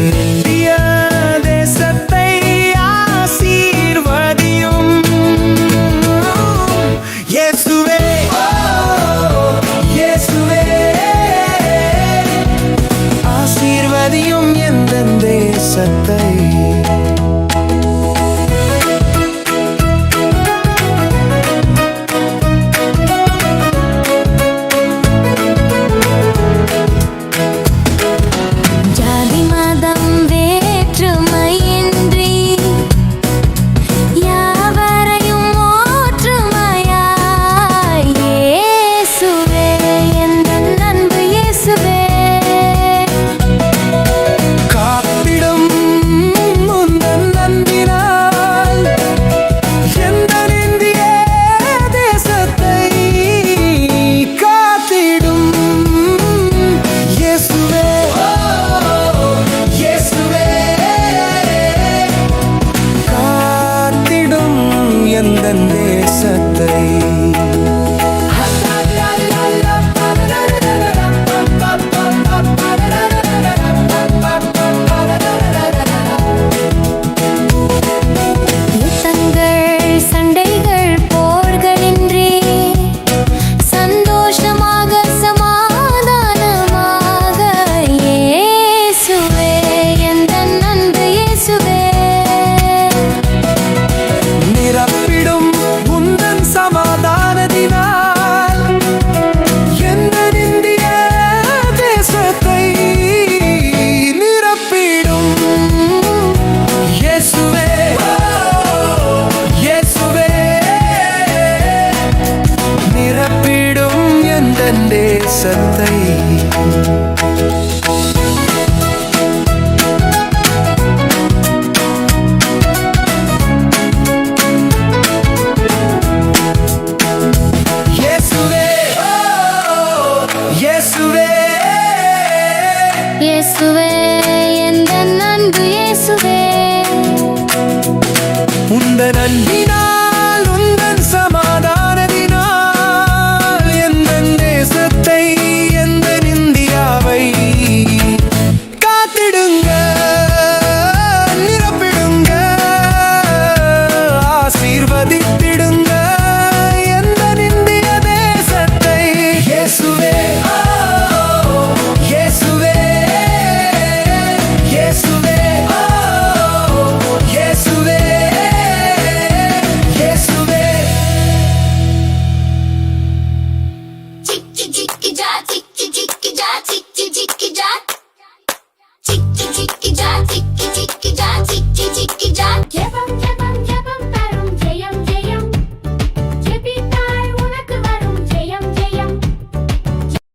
இந்திய தேசத்தை ஆசீர்வதியும். இயேசுவே. இயேசுவே. ஆசீர்வதியும் எந்த தேசத்தை இயேசுவே எந்த நன்பு இயேசுவே. உந்த நன்றி chicky